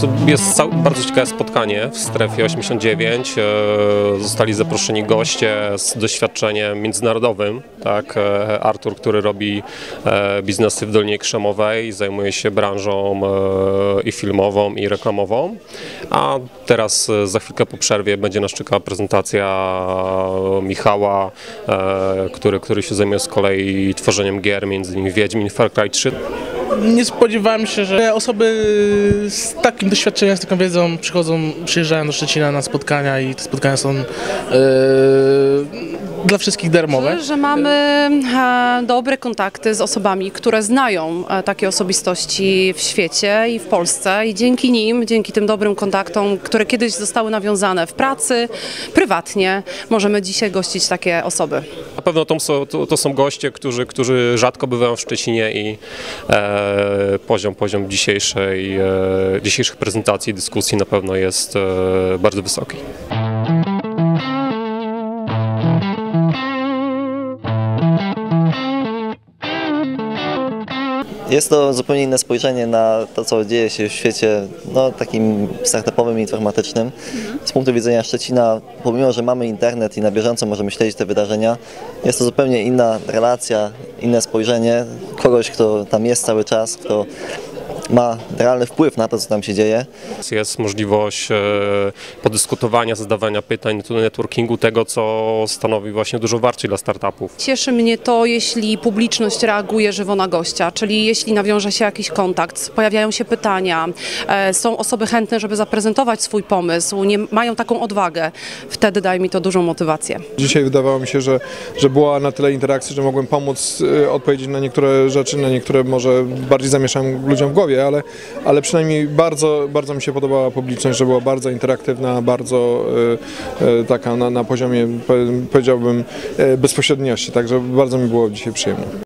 To jest bardzo ciekawe spotkanie w strefie 89. E, Zostali zaproszeni goście z doświadczeniem międzynarodowym. Tak? E, Artur, który robi e, biznesy w Dolinie Krzemowej, zajmuje się branżą i filmową, i reklamową. A teraz za chwilkę po przerwie będzie nas czekała prezentacja Michała, który, który się zajmuje z kolei tworzeniem gier, między innymi Wiedźmin, Far Cry 3. Nie spodziewałem się, że osoby z takim doświadczeniem, z taką wiedzą przychodzą, przyjeżdżają do Szczecina na spotkania i te spotkania są e, dla wszystkich darmowe. Że mamy e, dobre kontakty z osobami, które znają e, takie osobistości w świecie i w Polsce i dzięki nim, dzięki tym dobrym kontaktom, które kiedyś zostały nawiązane w pracy, prywatnie, możemy dzisiaj gościć takie osoby. Na pewno to są, to, to są goście, którzy, którzy rzadko bywają w Szczecinie i e, poziom, poziom dzisiejszej, e, dzisiejszych prezentacji, dyskusji na pewno jest e, bardzo wysoki. Jest to zupełnie inne spojrzenie na to, co dzieje się w świecie no, takim startupowym, informatycznym. Z punktu widzenia Szczecina, pomimo, że mamy internet i na bieżąco możemy śledzić te wydarzenia, jest to zupełnie inna relacja, inne spojrzenie kogoś, kto tam jest cały czas, kto ma realny wpływ na to, co tam się dzieje. Jest możliwość e, podyskutowania, zadawania pytań, networkingu, tego co stanowi właśnie dużo wartość dla startupów. Cieszy mnie to, jeśli publiczność reaguje żywo na gościa, czyli jeśli nawiąże się jakiś kontakt, pojawiają się pytania, e, są osoby chętne, żeby zaprezentować swój pomysł, nie mają taką odwagę. Wtedy daje mi to dużą motywację. Dzisiaj wydawało mi się, że, że była na tyle interakcji, że mogłem pomóc y, odpowiedzieć na niektóre rzeczy, na niektóre może bardziej zamieszałem ludziom w głowie, ale, ale przynajmniej bardzo, bardzo mi się podobała publiczność, że była bardzo interaktywna, bardzo y, y, taka na, na poziomie, powie- powiedziałbym, y, bezpośredniości, także bardzo mi było dzisiaj przyjemnie.